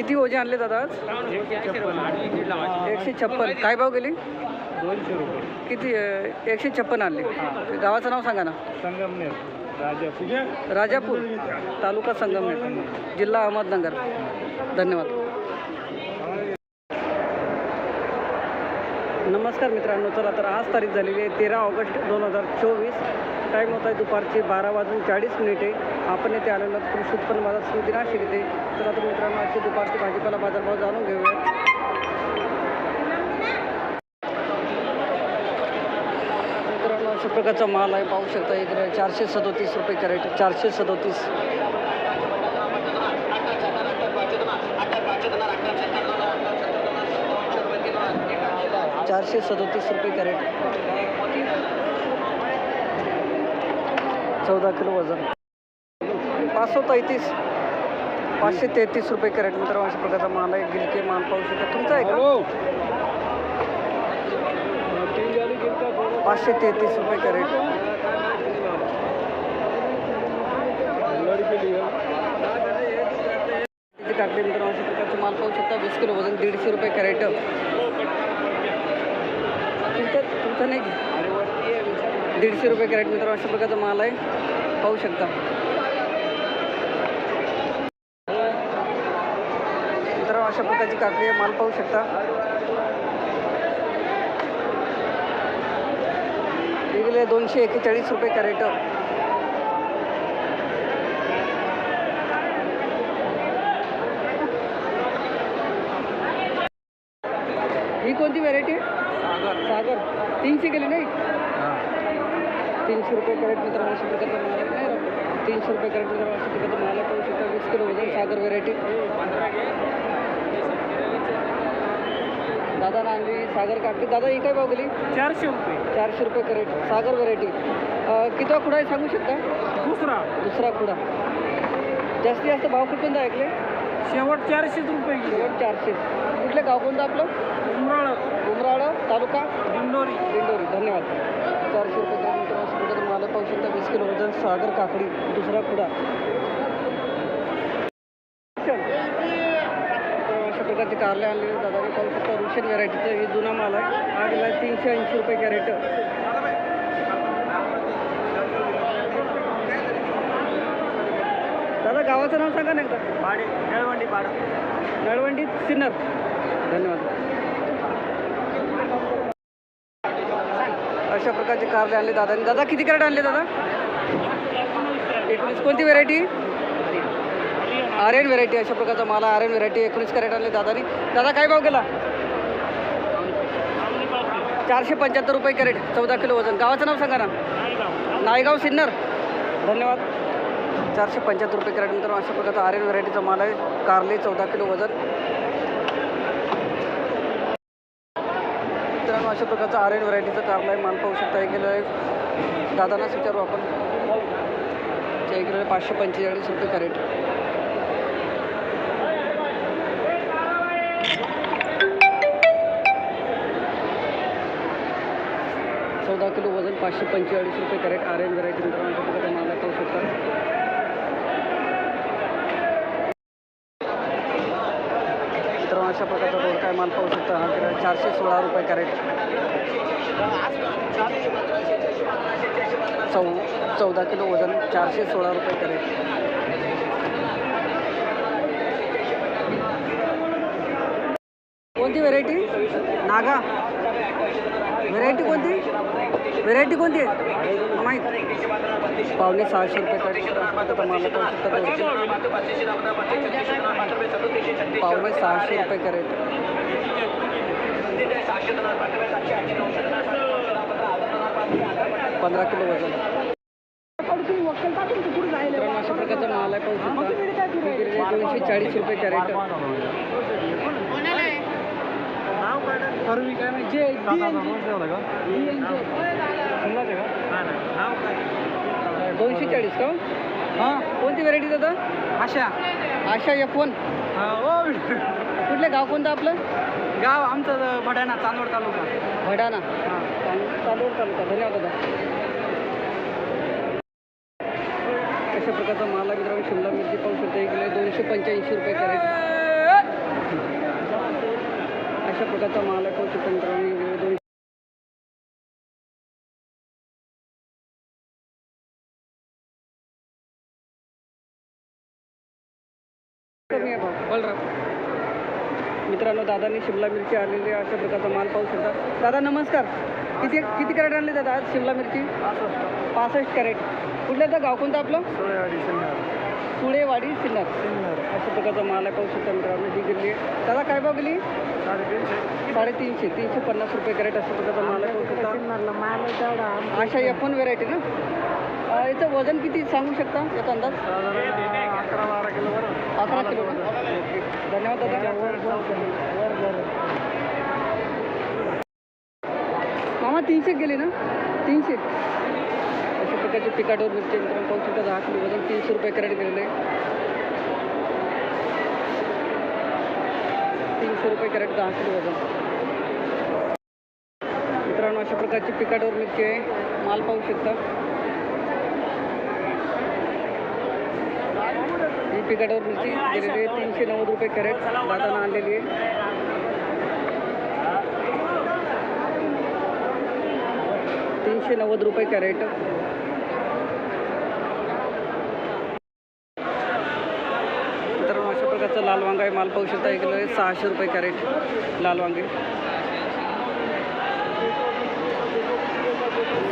किती ओझे आणले दादा आज? एकशे छप्पन. काय भाव गेली? दोनशे रुपये किती एकशे छप्पन आणले. गावाचं नाव सांगा ना. संगमनेर राजापूर. राजापूर तालुका संगमनेर जिल्हा अहमदनगर. धन्यवाद. नमस्कार मित्रांनो चला तर आज तारीख झालेली आहे तेरा ऑगस्ट दोन हजार चोवीस. टाईम होत आहे दुपारचे बारा वाजून चाळीस मिनिटे. आपण येथे आलेलो कृषी उत्पन्न बाजार समिती नाशिक येते तर आता मित्रांनो आजचे दुपारचे भाजीपाला बाजारभाव जाणून घेऊया. मित्रांनो अशा प्रकारचा माल आहे. पाहू शकता इकडे चारशे सदोतीस रुपये कॅरेट चारशे सदोतीस. चारशे सदोतीस रुपये कॅरेट. चौदा किलो वजन. पाचशे तेहतीस पाचशे तेहतीस रुपये कॅरेट. मित्रांनो अशा प्रकारचा माल आहे. गिलके माल पाहू शकता. तुमचा आहे का? पाचशे तेहतीस रुपये कॅरेट. काकडे मित्रांनो अशा प्रकारचे माल पाहू शकता. वीस किलो वजन दीडशे रुपये कॅरेट. तुमचं तुमचं नाही? दीडशे रुपये कॅरेट मित्रांनो अशा प्रकारचा माल आहे. पाहू शकता. मित्रांनो अशा प्रकारची काकडी आहे. माल पाहू शकता. वेगळे दोनशे एक्केचाळीस रुपये कॅरेट. ही कोणती व्हरायटी आहे सागर. तीनशे गेली नाही? तीनशे रुपये कॅरेट मित्रांनो अशा प्रकारचा माल आहे. तीनशे रुपये कॅरेट मित्रांनो अशा प्रकारचा माल आहे शकता. वीस किलो वजन सागर व्हरायटी दादा नांदवी सागर काकडी दादा ही काय भाव गेली? चारशे रुपये. चारशे रुपये कॅरेट. सागर व्हरायटी किती खुडा आहे सांगू शकता? दुसरा. दुसरा खुडा जास्तीत जास्त भाव कुठून ऐकले? शेवट चारशेच रुपये शेवट चारशे. कुठलं गाव कोणतं आपलं? उमराळ. उमराळा तालुका? दिंडोरी. दिंडोरी. धन्यवाद. चारशे रुपये प्रकारे माल पाहू शकता वीस किलो वजन सागर काकडी दुसरा खुडा अशा प्रकारचे कारले आणलेले दादाने पाहू शकता रुशन व्हेरायटीचं हे जुना माल आहे. हा गेला तीनशे ऐंशी रुपये कॅरेट. दादा गावाचं नाव सांगा ना एकदा. पाडे नळवंडी पाडा. नळवंडी सिन्नर. धन्यवाद. अशा प्रकारचे कारले आणले दादाने दादा किती कॅरेट आणले दादा? एकोणीस. कोणती व्हेरायटी आर्यन व्हेरायटी अशा प्रकारचा मला आर्यन व्हेरायटी एकोणीस कॅरेट आणले दादानी. दादा काय भाव गेला? चारशे पंच्याहत्तर रुपये कॅरेट चौदा किलो वजन. गावाचं नाव सांगा ना. नायगाव सिन्नर. धन्यवाद. चारशे पंच्याहत्तर रुपये कॅरेट नंतर अशा प्रकारचा आर्यन व्हरायटीचा माल आहे. कारले चौदा किलो वजन. मित्रांनो अशा प्रकारचा आर्यन व्हरायटीचं कारला आहे माल पाहू शकता. हे गेलं आहे दादांनाच विचारू आपण. ते गेलं पाचशे पंचेचाळीस रुपये कॅरेट चौदा किलो वजन पाचशे पंचेचाळीस रुपये कॅरेट आर्यन व्हरायटी मित्रांनो अशा प्रकारचा माल पाहू शकता. अशा प्रकारचा काय माल पाहू शकता? हा चारशे सोळा रुपये कॅरेट. चौ चौदा किलो वजन चारशे सोळा रुपये कॅरेट. कोणती व्हेरायटी नागा. व्हेरायटी कोणती? व्हेरायटी कोणती? आहे माहीत. पावणे सहाशे रुपये पाहू पावणे सहाशे रुपये कॅरेट. पंधरा किलो वजन. मित्रांनो, अशा प्रकारचा माल आहे पाहू शकता दोनशे चाळीस रुपये कॅरेट. दोनशे चाळीस का? कोणती व्हेरायटी दादा? आशा. आशा एफ वन कुठलं गाव कोणतं आपलं? गाव आमचं भडाणा चांदवड तालुका. भडाणा? चालूर तालुका धन्यवाद दादा. अशा प्रकारचा माल मित्रांनो शिमला मिरची पाहू शकता. एक किलो दोनशे पंच्याऐंशी रुपये कॅरेट. प्रकारचा माल आहे पाहू शकता मित्रांनो. दोनशे कमी आहे भाव. बलराम. मित्रांनो दादांनी शिमला मिरची आणलेली आहे. अशा प्रकारचा माल पाहू शकता. दादा नमस्कार. किती किती कॅरेट आणले दादा आज शिमला मिरची? पासष्ट कॅरेट. कुठलं तर गाव कोणतं आपलं? सुळेवाडी सिन्नर. अशा प्रकारचा माल आहे पाहू शकता मित्रांनो ही गेली आहे. दादा काय भाव गेली? साडेतीनशे. तीनशे पन्नास रुपये कॅरेट अशा प्रकारचा माल आहे पाहू शकता. अशा एफ वन व्हेरायटी ना? याचं वजन किती सांगू शकता? याचा अंदाज? अकरा बारा किलो बरं दादा मामा तीनशे गेले ना? तीनशे अशा प्रकारचे पिकाटवर मिरची मित्रांनो पाहू शकता दहा किलो वजन तीनशे रुपये कॅरेट गेलेलं. आहे. तीनशे रुपये कॅरेट दहा किलो वजन. मित्रांनो अशा प्रकारची पिकाटवर मिरची आहे. माल पाहू शकता. ही मिरची गेलेली आहे तीनशे नव्वद रुपये कॅरेट दादानं आणलेली आहे तीनशे नव्वद रुपये कॅरेट तर अशा प्रकारचा लाल वांगा आहे माल पाहू शकता ऐकलं आहे सहाशे रुपये कॅरेट लाल वांगे.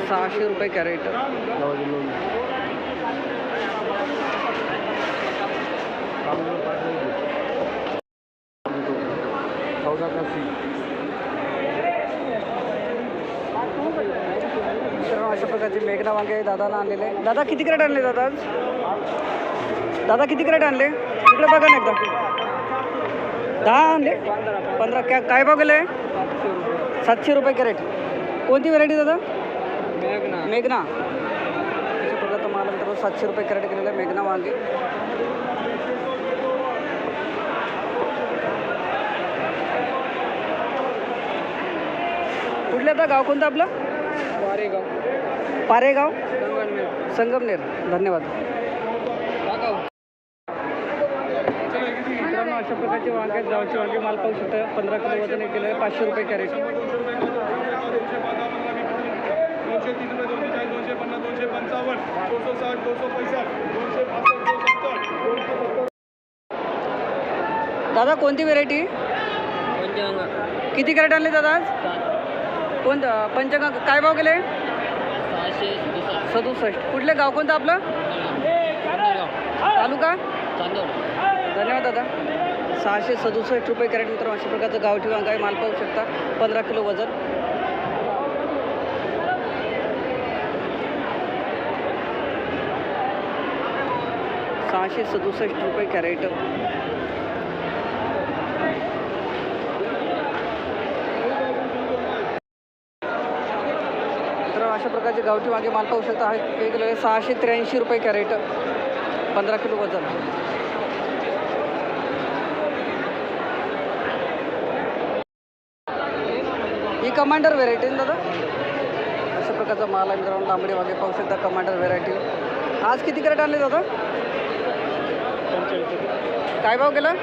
सहाशे रुपये कॅरेट. चौदा तासी मित्रांनो अशा प्रकारचे मेघना वांगे दादानं आणलेले. दादा किती कॅरेट आणले दादा आज? दादा किती कॅरेट आणले? इकडे बघा ना एकदा. दहा आणले? पंधरा. क्या काय भाव गेले सातशे रुपये कॅरेट. कोणती व्हरायटी दादा? मेघना. मेघना. सातशे रुपये कॅरेट गेलेला आहे मेघना वांगे. कुठलं आता गाव कोणतं आपलं? वारेगाव पारेगाव? संगमनेर. संगमनेर. धन्यवाद. मित्रांनो अशा प्रकारचे वांगे आहेत. गावचे वांगे माल पाहू शकता. पंधरा किलो वजन एक किलो आहे. पाचशे रुपये कॅरेट. दोनशे तीस रुपये दोनशे चाळीस दोनशे पन्नास दोनशे पंचावन्न दोनशे साठ दोनशे पैसठ दोनशे पासष्ट दोनशे सत्तर दोनशे सत्तर. दादा कोणती व्हेरायटी किती कॅरेट आणले दादा आज? कोणतं पंचगंगा काय भाव गेले सदुसष्ट. कुठले गाव कोणतं आपलं? तालुका? धन्यवाद दादा. सहाशे सदुसष्ट रुपये कॅरेट मित्र अशा प्रकारचं गावठी वांगा आहे माल पाहू शकता. पंधरा किलो वजन. सहाशे सदुसष्ट रुपये कॅरेट तर अशा प्रकारचे गावठी वांगे माल पाहू शकता. आहे एक किलो आहे सहाशे त्र्याऐंशी रुपये कॅरेट. पंधरा किलो वजन. ही कमांडर व्हेरायटी ना दादा? अशा प्रकारचा माल आहे मित्रांनो. तांबडे वांगे पाहू शकता कमांडर व्हेरायटी आज किती कॅरेट आणले दादा? काय भाव केला?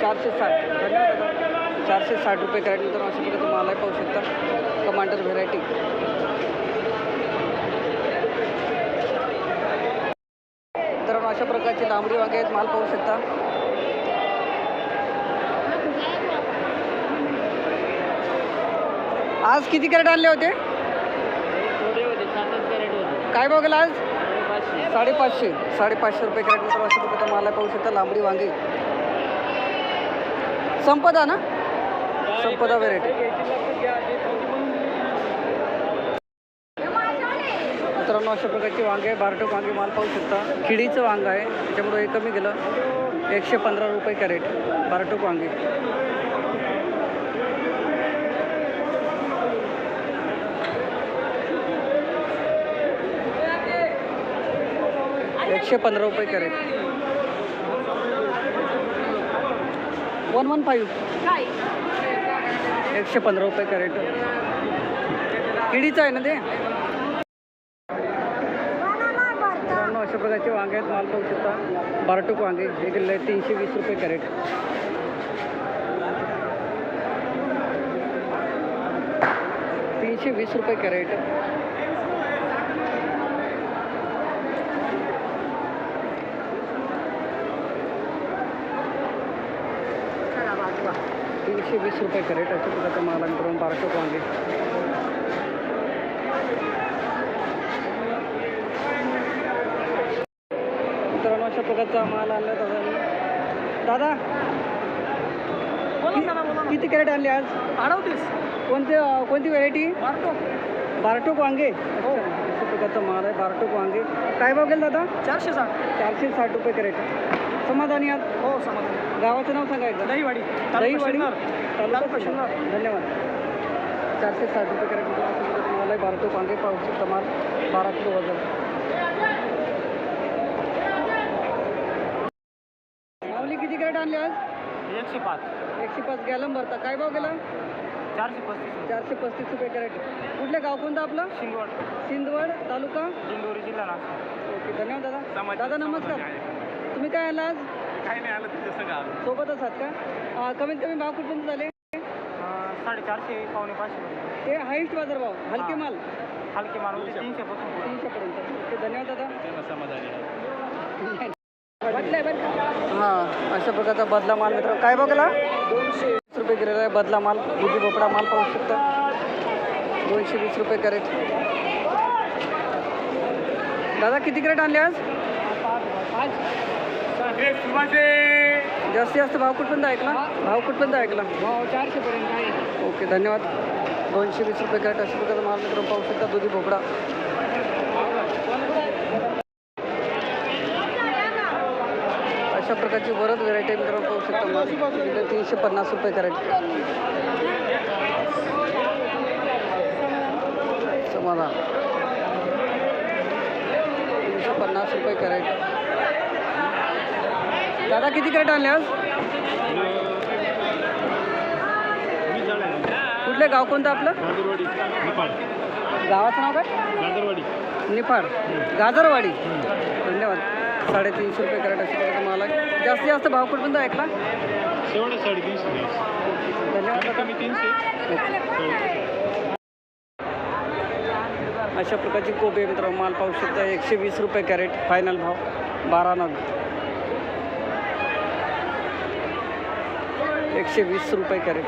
चारशे साठ. धन्यवाद चारशे साठ रुपये कॅरेट मित्रांनो अशा प्रकारचा माल आहे पाहू शकता. कमांडर व्हेरायटी मित्रांनो अशा प्रकारची लांबडी वांगे आहेत माल पाहू शकता. आज किती कॅरेट आणले होते? काय भाव आज? साडेपाचशे. साडेपाचशे रुपये कॅरेट मित्र असं प्रकारचा मला पाहू शकता लांबडी वांगी. संपदा ना? संपदा व्हेरायटी मित्रांनो अशा प्रकारची वांगे आहे. बारटोक वांगे माल पाहू शकता. खिडीचं वांग आहे. त्याच्यामुळे हे कमी गेलं. एकशे पंधरा रुपये कॅरेट बारटोक वांगे. एकशे पंधरा रुपये कॅरेट. One one five. एकशे पंधरा रुपये कॅरेट. किडीचं आहे ना ते? अशा प्रकारचे वांगे आहेत माल पाहू शकता बारटूक वांगे हे किलो तीनशे वीस रुपये कॅरेट. तीनशे वीस रुपये कॅरेट. तीनशे वीस रुपये कॅरेट अशा प्रकारचा माल मित्रांनो बारटूक वांगे. प्रकारचा माल आणला दादा दादा किती कॅरेट आणले आज? अडवतीस कोणते कोणती व्हरायटी मारतो बारटोक वांगे. अशा प्रकारचा माल आहे बारटोक वांगे. काय भाव गेला दादा? चारशे साठ. चारशे साठ रुपये कॅरेट. समाधानी आहात? हो समाधान. गावाचं नाव सांगा एकदा. दहीवाडी. दहीवाडी. धन्यवाद. चारशे साठ रुपये कॅरेट. माल आहे बारटोक वांगे पाहू शकता माल बारा किलो वजन माऊली किती कॅरेट आणले आज? एकशे पाच. एकशे पाच गॅलम भरता. काय भाव गेला? चारशे पस्तीस. चारशे पस्तीस रुपये कॅरेट. कुठलं गाव कोणतं आपलं? शिंगवड सिंदवड तालुका? दिंडोरी जिल्हा नाशिक. ओके धन्यवाद दादा. दादा नमस्कार. तुम्ही काय आला आज? काही नाही आलं तिथे सगळं आलं. सोबतच आहात का? अं, कमीत कमी भाव कुठपर्यंत झाले? साडेचारशे पावणे पाचशे ते हायस्ट बाजार भाव हलके. माल? हलके माल होते तीनशे पासून तीनशेपर्यंत. ओके धन्यवाद दादा. समाधानी हां अशा प्रकारचा बदला माल मित्र. काय बघला दोनशे. वीस रुपये गेलेला आहे बदला माल. दुधी भोपळा माल पाहू शकता. दोनशे वीस रुपये कॅरेट. दादा किती कॅरेट आणले आज? जास्तीत जास्त भाव कुठपर्यंत ऐकला? भाव कुठपर्यंत ऐकला? चारशे पर्यंत आहे. ओके धन्यवाद. दोनशे वीस रुपये कॅरेट अशा प्रकारचा माल मित्र पाहू शकता. दुधी भोपळा. अशा प्रकारची बरंच व्हेरायटी मित्रांनो पाहू शकता. तीनशे पन्नास रुपये कॅरेट समाधान. तीनशे पन्नास रुपये कॅरेट दादा किती कॅरेट आणले आज? कुठले गाव कोणतं आपलं? गावाचं नाव काय? निफाड. गाजरवाडी. धन्यवाद. साडेतीनशे रुपये कॅरेट अशा प्रकारचा माल. आहे जास्तीत जास्त भाव कुठपर्यंत ऐकला शेवट साडेतीनशे धन्यवाद. अशा प्रकारची कोबी आहे मित्रांनो माल पाहू शकता. एकशे वीस रुपये कॅरेट फायनल भाव बारा नग. एकशे वीस रुपये कॅरेट.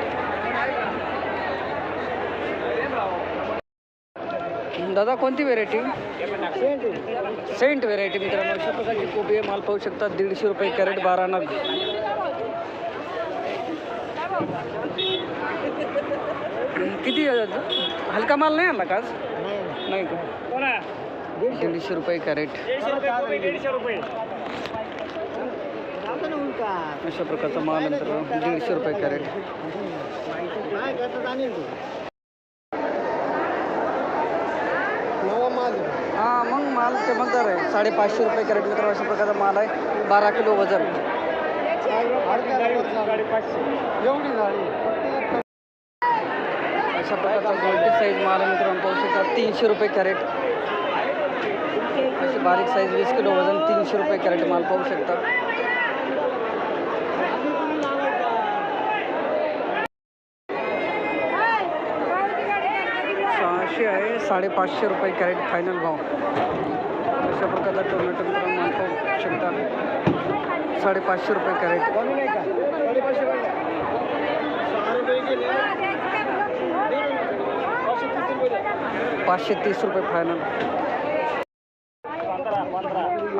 दादा कोणती व्हेरायटी सेंट व्हेरायटी मित्रांनो. अशा प्रकारची कोबी आहे. माल पाहू शकता दीडशे रुपये कॅरेट बारा नग. किती हलका माल नाही आणला का आज? नाही का? दीडशे रुपये कॅरेट. अशा प्रकारचा माल नंतर दीडशे रुपये कॅरेट. हां मग माल चमकदार आहे. साडेपाचशे रुपये कॅरेट मित्र अशा प्रकारचा माल आहे. बारा किलो वजन. अशा प्रकारचा गोल्टी साईज माल आहे मित्रांनो. पाहू शकता तीनशे रुपये कॅरेट. अशी बारीक साईज वीस किलो वजन तीनशे रुपये कॅरेट माल पाहू शकता. पाचशे आहे साडेपाचशे रुपये कॅरेट फायनल भाव. अशा प्रकारचा टोमॅटो मित्रांनो माल पाहू शकता. साडेपाचशे रुपये कॅरेट. पाचशे तीस रुपये फायनल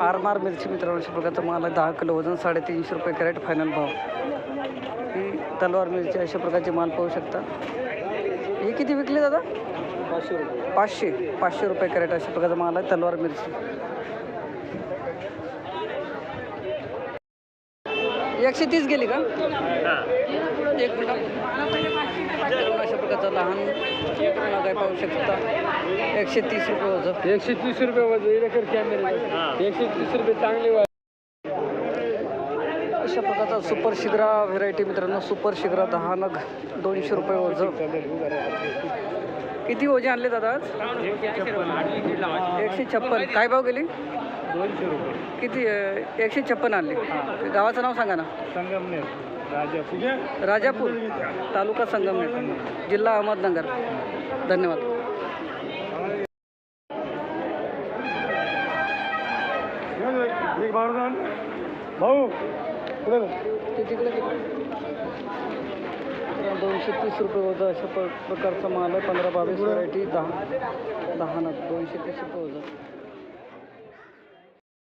आरमार मिरची मित्रांनो अशा प्रकारचा माल आहे. दहा किलो वजन साडेतीनशे रुपये कॅरेट फायनल भाव. ही तलवार मिरची अशा प्रकारचे माल पाहू शकता. हे किती विकले दादा? पाचशे रुपये. पाचशे पाचशे रुपये कॅरेट अशा प्रकारचा माल आहे तलवार मिरची. एकशे तीस गेली का? एक मिनिट. अशा प्रकारचा लहान आहे पाहू शकता. एकशे तीस रुपये वजन. एकशे तीस रुपये वजन कर कॅमेरे एकशे तीस रुपये चांगले अशा प्रकारचा सुपर शिग्रा व्हेरायटी मित्रांनो सुपर शिग्रा दहा नग दोनशे रुपये वजन. किती ओझे आणले दादा एकशे छप्पन. काय भाव गेली? दोनशे रुपये किती एकशे छप्पन आणले. गावाचं नाव सांगा ना. संगमनेर राजापूर. राजापूर तालुका संगमनेर जिल्हा अहमदनगर. धन्यवाद. भाऊ तिकडे दोनशे तीस रुपये होतं अशा प- प्रकारचा माल आहे. पंधरा बावीस व्हरायटी दहा दहा नग दोनशे तीस रुपये होतं